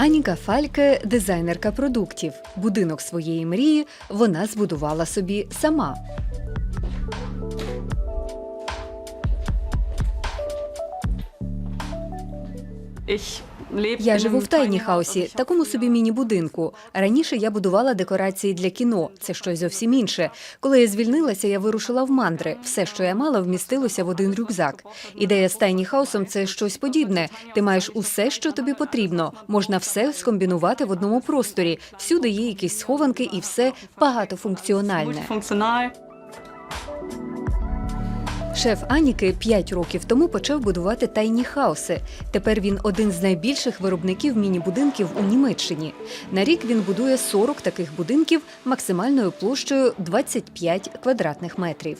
Аніка Фальке дизайнерка продуктів. Будинок своєї мрії вона збудувала собі сама. Ich Я живу в тайні хаусі, такому собі міні-будинку. Раніше я будувала декорації для кіно. Це щось зовсім інше. Коли я звільнилася, я вирушила в мандри. Все, що я мала, вмістилося в один рюкзак. Ідея з тайні хаусом це щось подібне. Ти маєш усе, що тобі потрібно. Можна все скомбінувати в одному просторі. Всюди є якісь схованки, і все багатофункціональне. Шеф Аніки 5 років тому почав будувати тайні хауси. Тепер він один з найбільших виробників міні-будинків у Німеччині. На рік він будує 40 таких будинків максимальною площею 25 квадратних метрів.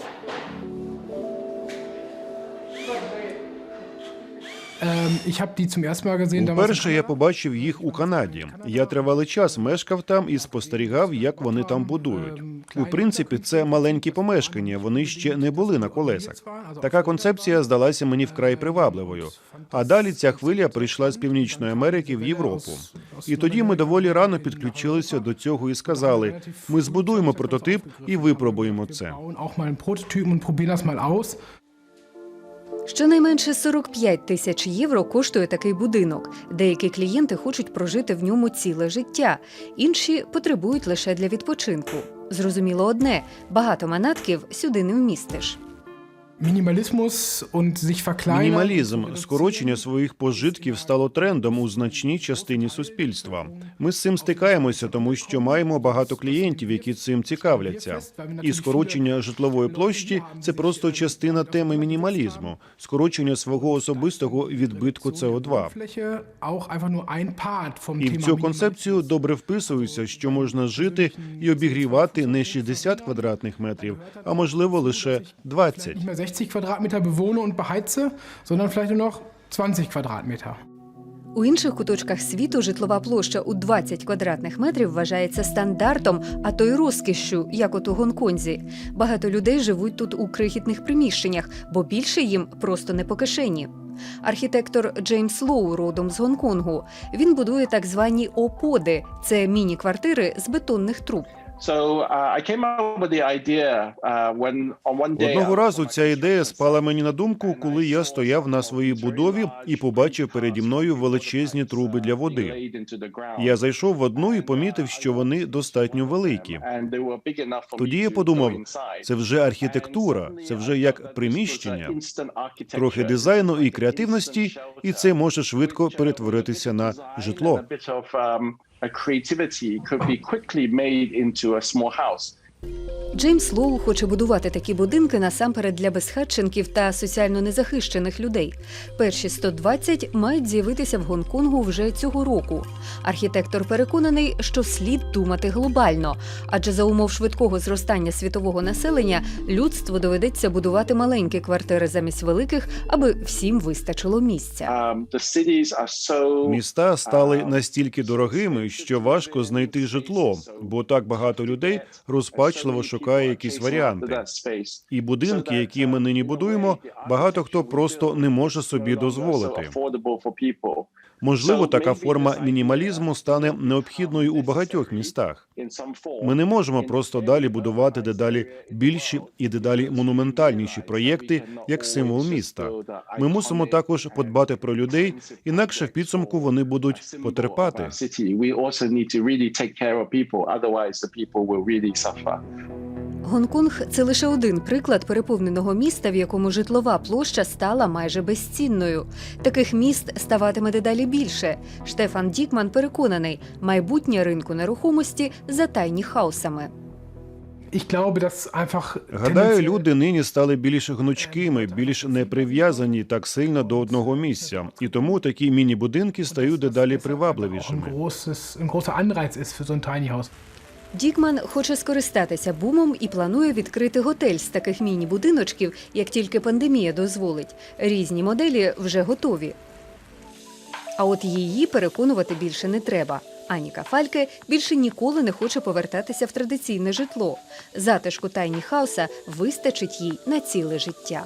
Уперше я побачив їх у Канаді. Я тривалий час мешкав там і спостерігав, як вони там будують. У принципі, це маленькі помешкання. Вони ще не були на колесах. Така концепція здалася мені вкрай привабливою. А далі ця хвиля прийшла з Північної Америки в Європу. І тоді ми доволі рано підключилися до цього і сказали: ми збудуємо прототип і випробуємо це. Щонайменше 45 тисяч євро коштує такий будинок. Деякі клієнти хочуть прожити в ньому ціле життя, інші потребують лише для відпочинку. Зрозуміло одне: багато манатків сюди не вмістиш. Мінімалізм, скорочення своїх пожитків стало трендом у значній частині суспільства. Ми з цим стикаємося, тому що маємо багато клієнтів, які цим цікавляться. І скорочення житлової площі це просто частина теми мінімалізму, скорочення свого особистого відбитку СО2. Fläche auch einfach nur ein Part vom І в цю концепцію добре вписується, що можна жити і обігрівати не 60 квадратних метрів, а можливо лише 20. Nicht mehr 60 Quadratmeter bewohne und beheize, sondern vielleicht nur noch 20 Quadratmeter. У інших куточках світу житлова площа у 20 квадратних метрів вважається стандартом, а то й розкішшю, як от у Гонконзі. Багато людей живуть тут у крихітних приміщеннях, бо більше їм просто не по кишені. Архітектор Джеймс Лоу родом з Гонконгу. Він будує так звані оподи це міні-квартири з бетонних труб. Uh, uh. Одного разу ця ідея спала мені на думку, коли я стояв на своїй будові і побачив переді мною величезні труби для води. Я зайшов в одну і помітив, що вони достатньо великі. Тоді я подумав, це вже архітектура, це вже як приміщення, трохи дизайну і креативності, і це може швидко перетворитися на житло. A creativity could be quickly made into a small house. Джеймс Лоу хоче будувати такі будинки насамперед для безхатченків та соціально незахищених людей. Перші 120 мають з'явитися в Гонконгу вже цього року. Архітектор переконаний, що слід думати глобально, адже за умов швидкого зростання світового населення людству доведеться будувати маленькі квартири замість великих, аби всім вистачило місця. Um, Міста стали настільки дорогими, що важко знайти житло, бо так багато людей розпачливо шукає якісь варіанти. І будинки, які ми нині будуємо, багато хто просто не може собі дозволити. Можливо, така форма мінімалізму стане необхідною у багатьох містах. Ми не можемо просто далі будувати дедалі більші і дедалі монументальніші проєкти як символ міста. Ми мусимо також подбати про людей, інакше в підсумку вони будуть потерпати. Гонконг це лише один приклад переповненого міста, в якому житлова площа стала майже безцінною. Таких міст ставатиме дедалі більше. Штефан Дікман переконаний, майбутнє ринку нерухомості за тайні хаусами. Ich glaube, Гадаю, люди нині стали більш гнучкими, більш не прив'язані так сильно до одного місця, і тому такі міні-будинки стають дедалі привабливішими. Дікман хоче скористатися бумом і планує відкрити готель з таких міні-будиночків, як тільки пандемія дозволить. Різні моделі вже готові. А от її переконувати більше не треба. Аніка Фальке більше ніколи не хоче повертатися в традиційне житло. Затишку тайні хауса вистачить їй на ціле життя.